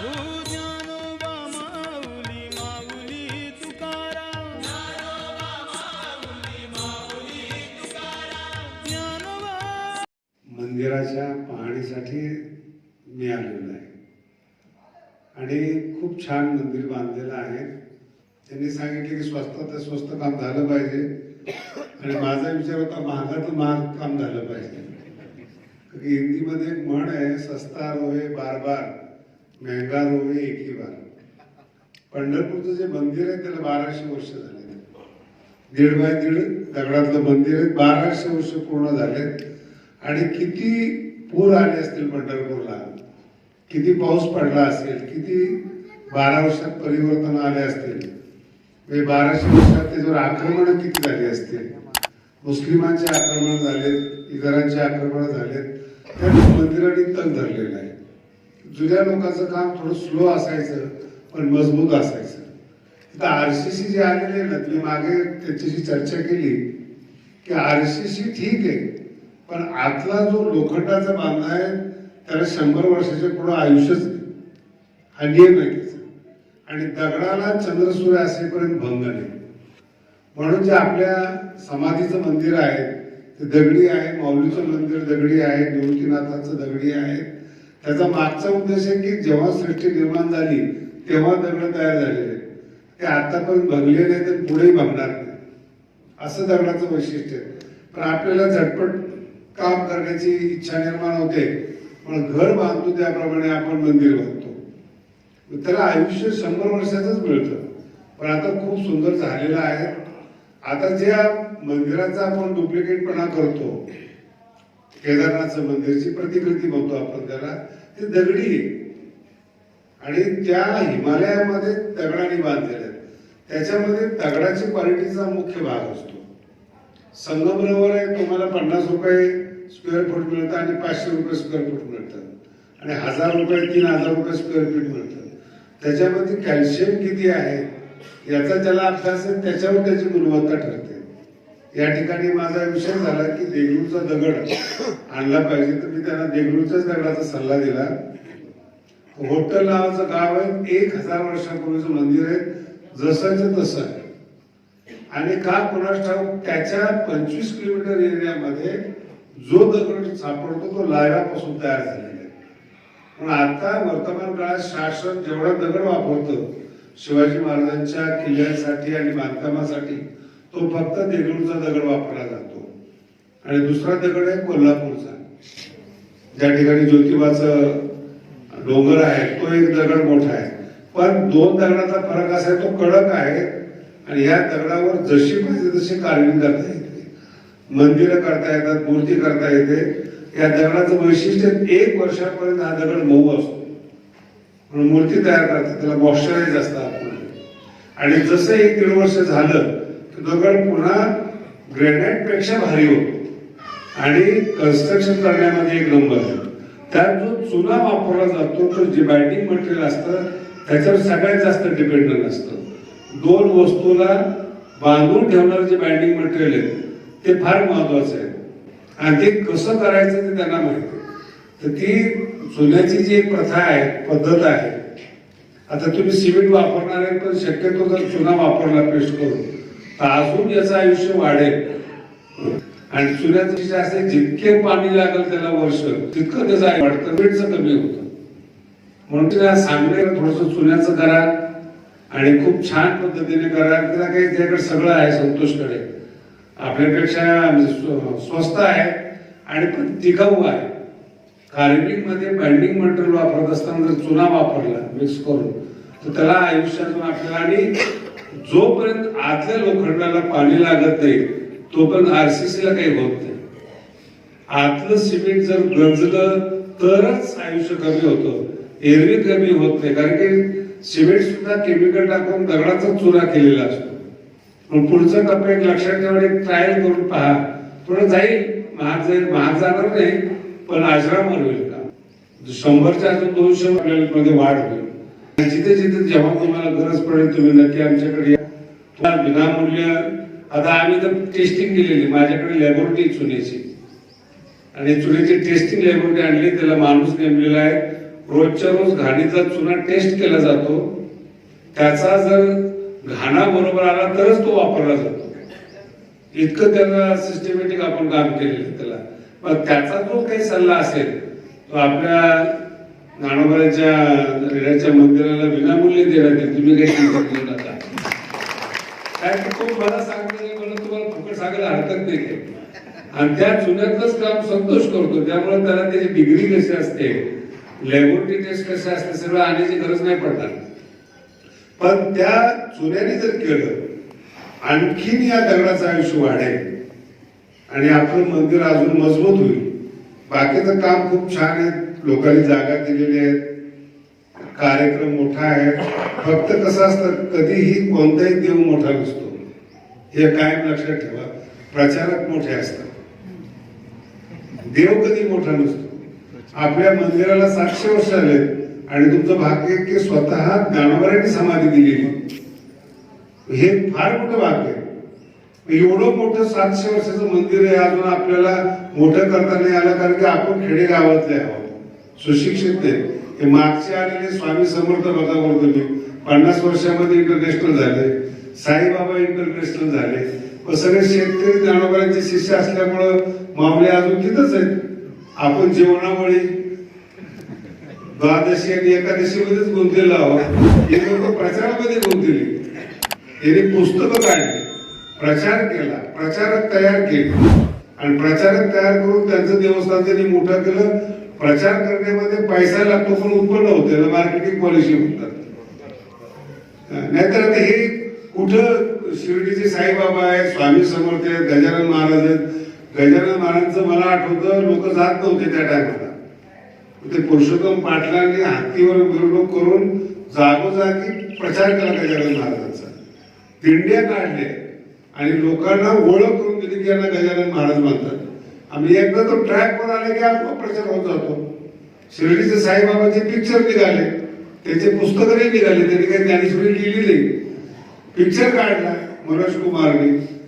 मंदिराच्या पाहणीसाठी मी आलेलो आहे. आणि खूप छान मंदिर बांधलेलं आहे. त्यांनी सांगितले की स्वस्तात स्वस्त काम झालं पाहिजे. आणि माझा विचार होता महागात महाग काम झालं पाहिजे. हिंदीमध्ये एक म्हण आहे सस्ता रोहे बार बार. महंगा एक ही बार. पंढरपूरचं जे मंदिर आहे त्याला बाराशे वर्ष झाले. दीड बाय दीड दगडातलं मंदिर आहे बाराशे वर्ष पूर्ण झाले. आणि किती पूर आले असतील पंढरपूरला? किती पाऊस पडला असेल? किती बारा वर्षात परिवर्तन आले असतील? म्हणजे बाराशे वर्षात त्याच्यावर आक्रमणं किती झाली असतील? मुस्लिमांचे आक्रमण झालेत इतरांचे आक्रमण झालेत त्या मंदिराने तग धरलेलं आहे. जुन्या लोकांचं काम थोडं स्लो असायचं पण मजबूत असायचं. आता आर सीशी जे आलेले ना तुम्ही मागे त्याच्याशी चर्चा केली की आरसीसी ठीक आहे पण आतला जो लोखंडाचा बांधा आहे त्याला शंभर वर्षाच्या पुढं आयुष्यच नाही. हा नियम आहे त्याचा. आणि दगडाला चंद्रसूर्य असेपर्यंत भंग नाही. म्हणून जे आपल्या समाधीचं मंदिर आहे ते दगडी आहे माऊलीचं मंदिर दगडी आहे देवकीनाथाचं दगडी आहे त्याचा मागचा उद्देश आहे की जेव्हा सृष्टी निर्माण झाली तेव्हा दगड तयार झालेले आहेत. ते आतापर्यंत भगले नाही तर पुढेही भगणार नाही. असं दगडाचं वैशिष्ट्य आहे. पण आपल्याला झटपट काम करण्याची इच्छा निर्माण होते. पण घर बांधतो त्याप्रमाणे आपण मंदिर बांधतो. त्याला आयुष्य शंभर वर्षाचंच मिळतं. पण आता खूप सुंदर झालेलं आहे. आता ज्या मंदिराचा आपण डुप्लिकेटपणा करतो केदारनाथचं मंदिरची प्रतिकृती म्हणतो आपण त्याला ते दगडी आहे. आणि त्या हिमालयामध्ये दगडाने बांधलेल्या आहेत. त्याच्यामध्ये दगडाची क्वालिटीचा मुख्य भाग असतो. संगमरवर आहे तुम्हाला पन्नास रुपये स्क्वेअर फूट मिळतं आणि पाचशे रुपये स्क्वेअर फूट मिळतं. आणि हजार रुपये तीन हजार रुपये स्क्वेअर फीट मिळतं. त्याच्यामध्ये कॅल्शियम किती आहे याचा ज्याला अभ्यास आहे त्याच्यावर त्याची गुणवत्ता ठरते. या ठिकाणी माझा विषय झाला की देगलूरचा दगड आणला पाहिजे. तर मी त्यांना देगलूरच्याच दगडाचा सल्ला दिला. होटल नावाचं गाव आहे. एक हजार वर्षापूर्वीचं मंदिर आहे. जसंच तसं आहे. आणि का कुणास ठाऊक त्याच्या पंचवीस किलोमीटर एरियामध्ये जो दगड सापडतो तो लायरापासून तयार झालेला आहे. पण आता वर्तमान काळात शासन जेवढा दगड वापरतं शिवाजी महाराजांच्या किल्ल्यांसाठी आणि बांधकामासाठी तो फक्त देगलूरचा दगड वापरला जातो. आणि दुसरा दगड आहे कोल्हापूरचा. ज्या ठिकाणी ज्योतिबाचं डोंगर आहे तो एक दगड मोठा आहे. पण दोन दगडाचा फरक असा आहे तो कडक आहे. आणि या दगडावर जशी पाहिजे तशी कार्विंग करता येते. मंदिरं करता येतात मूर्ती करता येते. या दगडाचं वैशिष्ट्य एक वर्षापर्यंत हा दगड मऊ असतो. म्हणून मूर्ती तयार करतात त्याला मॉइश्चराईज असतात. आणि जसं एक दीड वर्ष झालं दगड पुन्हा ग्रेनाइटपेक्षा भारी होतो. आणि कन्स्ट्रक्शन करण्यामध्ये एक नंबर आहे. त्यात जो चुना वापरला जातो तो जे बाइंडिंग मटेरियल असतं त्याच्यावर सगळ्यात जास्त डिपेंडंट असतं. दोन वस्तूला बांधून ठेवणारं जे बाइंडिंग मटेरियल आहे ते फार महत्वाचं आहे. आणि ते कसं करायचं ते त्यांना माहिती तर ती चुन्याची जी एक प्रथा आहे पद्धत आहे आता तुम्ही सिमेंट वापरणार आहे पण शक्यतो जर चुना वापरला पेस्ट करून तर अजून याचं आयुष्य वाढेल. आणि चुन्याचं असे जितके पाणी लागेल त्याला वर्ष तितकं त्याचं वाटतं वेटचं कमी होतं. म्हणून तिला सांगण्याला थोडस चुन्याचं करा आणि खूप छान पद्धतीने करा. तिला काही त्याकडे सगळं आहे संतोषकडे. आपल्यापेक्षा म्हणजे स्वस्त आहे आणि पण टिकाऊ आहे. कार्बिंगमध्ये बाइंडिंग मटेरियल वापरत असताना जर चुना वापरला मिक्स करून तर त्याला आयुष्यातून आपल्याला आणि जोपर्यंत आतल्या लोखंडाला पाणी लागत नाही तोपर्यंत आरसीसी ला काही होत नाही. आतलं सिमेंट जर गंजलं तरच आयुष्य कमी होतं. एरवी कमी होत नाही. कारण की सिमेंट सुद्धा केमिकल टाकून दगडाचा चुरा केलेला असतो. मग पुढचा टप्पा एक लक्षात ठेवा एक ट्रायल करून पहा. थोडं जाईल. महाग जाईल. महाग जाणार नाही पण आश्रम होईल का? शंभरच्या अजून दोनशे मध्ये वाढ होईल. जिथे जिथे जेव्हा तुम्हाला गरज पडेल तुम्ही नक्की आमच्याकडे विनामूल्य आता आम्ही तर टेस्टिंग केलेली माझ्याकडे लॅबोरेटरी चुन्याची आणि चुन्याची टेस्टिंग लॅबोरेटरी आणली त्याला माणूस नेमलेला आहे. रोजच्या रोज घाणीचा चुना टेस्ट केला जातो. त्याचा जर घाणा बरोबर आला तरच तो वापरला जातो. इतकं त्याला सिस्टमॅटिक आपण काम केलेलं आहे त्याला. मग त्याचा जो काही सल्ला असेल तो आपल्या ज्ञानोबाच्या रेड्याच्या मंदिराला विनामूल्य देण्यात येईल तुम्ही काही चिंता करू नका काय तो मला सांगतो मला तुम्हाला फुकट सांगायला हरकत नाही. आणि त्या जुन्यातच काम संतोष करतो. त्यामुळे त्याला त्याची डिग्री कशी असते लॅबोरेटरी टेस्ट कशी असते सगळं आणायची गरज नाही पडणार. पण त्या चुन्याने जर केलं आणखीन या दगडाचं आयुष्य वाढेल. आणि आपलं मंदिर अजून मजबूत होईल. बाकीचं काम खूप छान आहे. लोकांनी जागा दिलेली आहेत. कार्यक्रम मोठा आहे. फक्त कसं असतं कधीही कोणताही देव मोठा नसतो हे कायम लक्षात ठेवा. प्रचारक मोठे असतात. देव कधी मोठा नसतो. आपल्या मंदिराला सातशे वर्ष आले आणि तुमचं भाग्य की स्वतः ज्ञानोबारांनी समाधी दिलेली. हे फार मोठं भाग्य आहे. एवढं मोठं सातशे वर्षाचं मंदिर आहे अजून आपल्याला मोठं करता नाही आलं कारण की आपण खेडेगावातले आहोत. सुशिक्षित आहेत हे मागचे आलेले स्वामी समर्थ बघा बोलतो पन्नास वर्षामध्ये इंटरनॅशनल झाले. साईबाबा इंटरनॅशनल झाले. व सगळे शेतकरी ज्ञानोबारांचे शिष्य असल्यामुळं मामले अजून तिथंच आहेत. आपण जेवणामुळे द्वादशी आणि एकादशी मध्येच गुंतलेलो आहोत. हे लोक प्रचारामध्ये गुंतले यांनी पुस्तकं काढली. प्रचार केला. प्रचारक तयार केले. आणि प्रचारक तयार करून त्यांचं देवस्थान त्यांनी मोठं केलं. प्रचार करण्यामध्ये पैसा लागतो पण उत्पन्न होते मार्केटिंग पॉलिसी म्हणतात. नाहीतर आता हे कुठं शिर्डीचे साईबाबा आहेत स्वामी समर्थ आहेत गजानन महाराज आहेत. गजानन महाराजांचं मला आठवतं लोक जात नव्हते त्या टायमाला ते पुरुषोत्तम पाटलांनी हत्तीवर मिरवणूक करून जागोजागी प्रचार केला गजानन महाराजांचा. दिंड्या काढल्या आणि लोकांना ओळख करून दिली की यांना गजानन महाराज म्हणतात आम्ही एकदा तो ट्रॅक वर आले की आपला प्रचार होत जातो. शिर्डीचे साईबाबाचे पिक्चर निघाले. त्याचे पुस्तकही निघाले. त्यांनी काही ज्ञानेश्वरी लिहिली नाही. पिक्चर काढला मनोज कुमारने.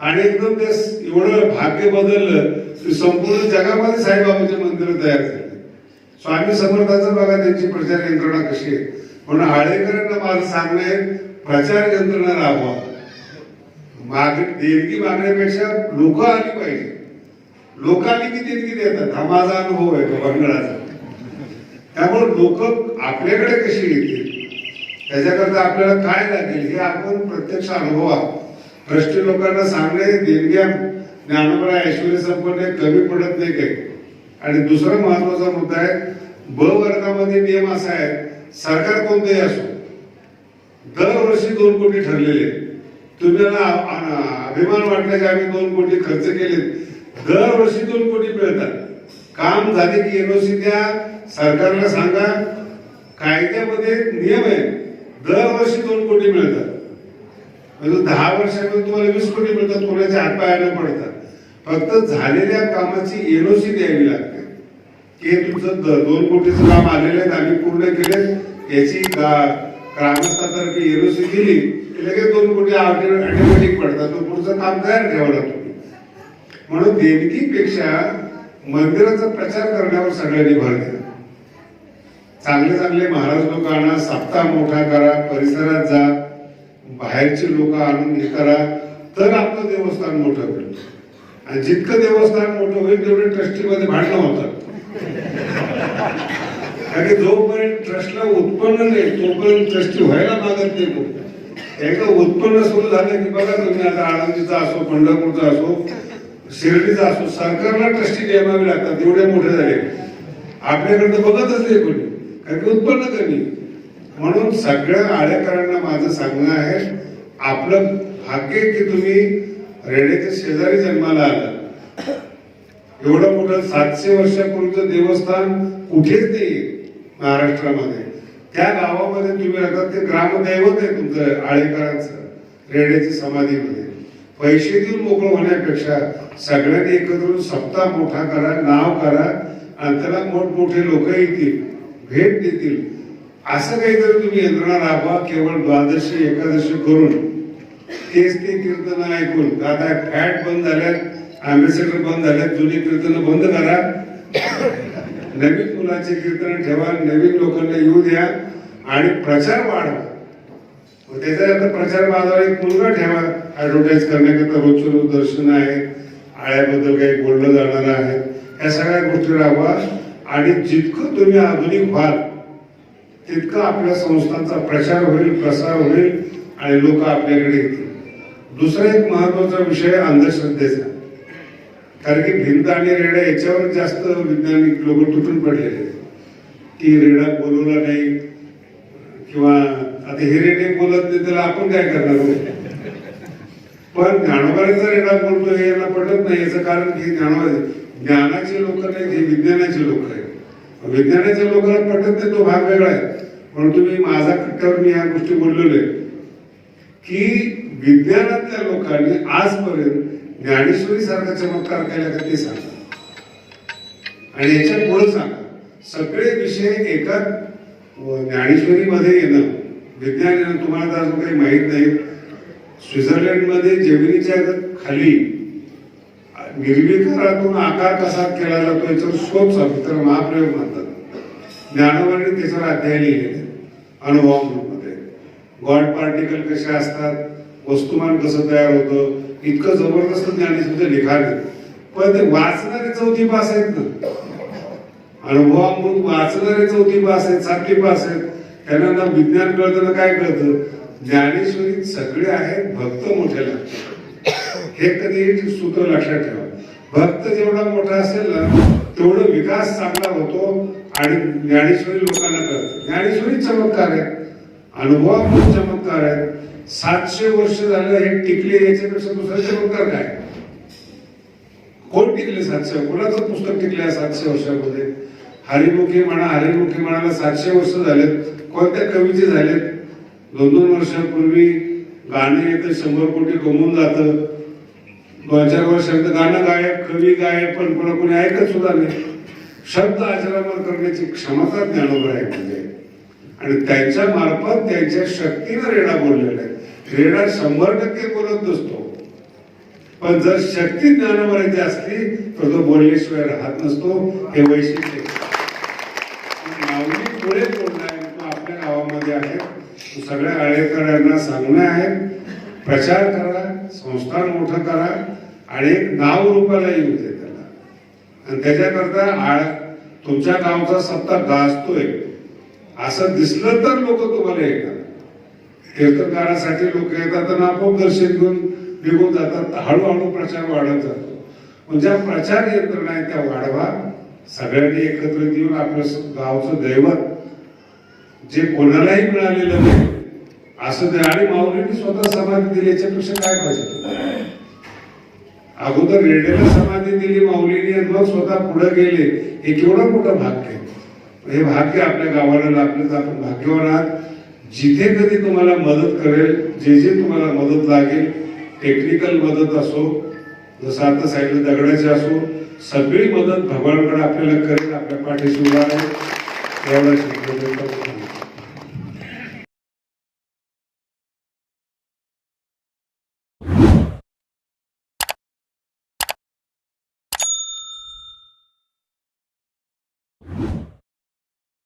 आणि एकदम ते एवढं भाग्य बदललं की संपूर्ण जगामध्ये साईबाबाचे मंदिर तयार झाले. स्वामी समर्थाचं बघा त्यांची प्रचार यंत्रणा कशी आहे. म्हणून आळेकरांना माझं सांगणं आहे प्रचार यंत्रणा राबवा. माग देणगी मागण्यापेक्षा लोक आली पाहिजे. लोकांनी किती की देतात हा माझा अनुभव आहे तो मंडळाचा त्यामुळे लोक आपल्याकडे कशी येतील? त्याच्याकरता आपल्याला काय लागेल? हे आपण प्रत्यक्ष अनुभवा. भ्रष्ट लोकांना सांगणे देणग्या ज्ञानोबळा ऐश्वर्य संपन्न कमी पडत नाही काही. आणि दुसरा महत्त्वाचा मुद्दा आहे ब वर्गामध्ये नियम असा आहे सरकार कोणतेही असो दरवर्षी दोन कोटी ठरलेले आहेत. तुम्हाला अभिमान वाटला की आम्ही दोन कोटी खर्च केले दरवर्षी दोन कोटी मिळतात. काम झाले की एनओसी द्या सरकारला सांगा. कायद्यामध्ये नियम आहे दरवर्षी दोन कोटी मिळतात. म्हणजे दहा वर्षामध्ये तुम्हाला वीस कोटी मिळतात कोणाच्या हातपायाला पडतात. फक्त झालेल्या कामाची एनओसी द्यावी लागते. की तुमचं दोन कोटीचं काम आलेलं आहे आम्ही पूर्ण केले याची ग्रामस्थातर्फे एनओसी दिली लगेच दोन कोटी ऑटोमॅटिक पडतात. तो पुढचं काम तयार ठेवा लागतो. म्हणून देणगीपेक्षा मंदिराचा प्रचार करण्यावर सगळ्यांनी भर दिला चांगले चांगले महाराज लोक आणा सप्ताह मोठा करा परिसरात जा बाहेरचे लोक आणून हे करा. तर आपलं देवस्थान मोठं होईल. आणि जितकं देवस्थान मोठं होईल तेवढे ट्रस्टीमध्ये भांडणं होतात. कारण जोपर्यंत ट्रस्टला उत्पन्न नाही तोपर्यंत ट्रस्टी व्हायला मागत नाही कोण एकदा उत्पन्न सुरू झालं की बघा तुम्ही आता आळंदीचा असो पंढरपूरचा असो शिर्डीचा असो सरकारला ट्रस्टी नेमावे लागतात एवढे मोठे झाले. आपल्याकडे तर बघतच नाही कोणी कारण की उत्पन्न कमी. म्हणून सगळ्या आळेकरांना माझं सांगणं आहे आपलं भाग्य आहे की तुम्ही रेड्याच्या शेजारी जन्माला आला एवढं मोठं सातशे वर्षापूर्वीचं देवस्थान कुठेच नाही महाराष्ट्रामध्ये. त्या गावामध्ये तुम्ही राहतात ते ग्रामदैवत आहे तुमचं आळेकरांचं रेड्याची समाधीमध्ये. पैसे देऊन मोकळं होण्यापेक्षा सगळ्यांनी एकत्र सप्ताह मोठा करा नाव करा आणि त्याला मोठमोठे लोक येतील भेट देतील. असं काहीतरी तुम्ही यंत्रणा राबवा केवळ द्वादशी एकादशी करून. तेच ते कीर्तन ऐकून. आता फॅट बंद झाल्यात अँबेसेडर बंद झाल्यात जुनी कीर्तन बंद करा. नवीन मुलाचे कीर्तन ठेवा नवीन लोकांना येऊ द्या आणि प्रचार वाढवा. त्याच्यानंतर त्याचा प्रचार बाजारात एक मुलगा ठेवा. ऍडव्हर्टाईज करण्याकरता रोजचे रोज दर्शन आहे आळ्याबद्दल काही बोललं जाणार आहे या सगळ्या गोष्टी राहावा आणि जितकं तुम्ही आधुनिक व्हाल तितकं आपल्या संस्थांचा प्रचार होईल प्रसार होईल आणि लोक आपल्याकडे येतील दुसरा एक महत्त्वाचा विषय अंधश्रद्धेचा कारण की भिंत आणि रेडा याच्यावर जास्त वैज्ञानिक लोक तुटून पडलेले आहेत. की रेडा बोलवला नाही किंवा आता हे रेडे बोलत नाही त्याला आपण काय करणार हो? पण ज्ञानोबाचा रेडा बोलतो हे यांना पटत नाही. याचं कारण की ज्ञानोबा ज्ञानाचे लोक नाही हे विज्ञानाचे लोक आहेत. विज्ञानाच्या लोकांना पटत नाही तो भाग वेगळा आहे. पण तुम्ही माझा कट्ट्यावर मी ह्या गोष्टी बोललेलो आहे. की विज्ञानातल्या लोकांनी आजपर्यंत ज्ञानेश्वरी सारखा चमत्कार केला का ते सांगा. आणि याच्यापुढे सांगा? सगळे विषय एका ज्ञानेश्वरीमध्ये येणं. विज्ञान येणं तुम्हाला तर अजून काही माहीत नाही. स्वित्झर्लंडमध्ये जमिनीच्या खाली निर्विकारातून आकार कसा केला जातो याच्यावर शोध चालू तर महाप्रयोग म्हणतात. ज्ञानवाणी त्याच्यावर अध्याय लिहिलेले अनुभवामध्ये गॉड पार्टिकल कसे असतात? वस्तुमान कसं तयार होतं? इतकं जबरदस्त ज्ञानेश्वरचं लिखाण आहे. पण ते वाचणारे चौथी पास आहेत ना. अनुभवामृत वाचणारे चौथी पास आहेत सातवी पास आहेत. त्यांना विज्ञान कळतं ना काय कळतं? ज्ञानेश्वरीत सगळे आहेत भक्त मोठे लागतात हे कधी सूत्र लक्षात ठेवा. भक्त जेवढा मोठा असेल ना तेवढं विकास चांगला होतो आणि ज्ञानेश्वरी लोकांना कळत. ज्ञानेश्वरी चमत्कार आहे अनुभवामृत चमत्कार आहे सातशे वर्ष झालं हे टिकले याच्यापेक्षा दुसरा चमत्कार काय? कोण टिकले सातशे? कोणाचं पुस्तक टिकले सातशे वर्षामध्ये? हरिमुखी म्हणा हरिमुखी म्हणाला सातशे वर्ष झालेत. कोणत्या कवीचे झालेत? दोन दोन वर्षापूर्वी गाणे येतं शंभर कोटी कमवून जातं. दोन चार वर्षांत गाणं गायब कवी गायब पण कोणा कोणी ऐकत सुद्धा नाही. शब्द आचरणावर करण्याची क्षमता ज्ञानोबर आहे. म्हणजे आणि त्यांच्या मार्फत त्यांच्या शक्तीनं रेडा बोललेला आहे. रेडा शंभर टक्के बोलत नसतो. पण जर शक्ती ज्ञानोबराची असली तर तो बोलल्याशिवाय राहत नसतो. हे वैशिष्ट्य पुढे बोलणार आपल्या गावामध्ये आहे. सगळ्या आळेकरांना सांगणं आहे प्रचार करा संस्थान मोठं करा आणि एक नाव रूपाला येऊ दे त्याला. आणि त्याच्याकरता आळ तुमच्या गावचा सत्ता गाजतोय. असं दिसलं तर लोक तुम्हाला येतात. कीर्तनकारासाठी लोक येतात आणि आपोआप दर्शन घेऊन निघून जातात. हळूहळू प्रचार वाढत जातो. पण ज्या प्रचार यंत्रणा आहे त्या वाढवा. सगळ्यांनी एकत्रित येऊन आपलं गावचं दैवत जे कोणालाही मिळालेलं नाही असं ते आणि माऊलींनी स्वतः समाधी दिली याच्यापेक्षा काय पाहिजे? अगोदर रेड्याला समाधी दिली माऊलीने आणि मग स्वतः पुढे गेले. हे केवढं मोठं भाग्य हे भाग्य आपल्या गावाला लाभलं तर आपण भाग्यवान आहात. जिथे कधी तुम्हाला मदत करेल जे जे तुम्हाला मदत लागेल टेक्निकल मदत असो जसं आता साईडला दगडाची असो सगळी मदत भगवानकडे आपल्याला करेल आपल्या पाठीशी उभा आहे एवढा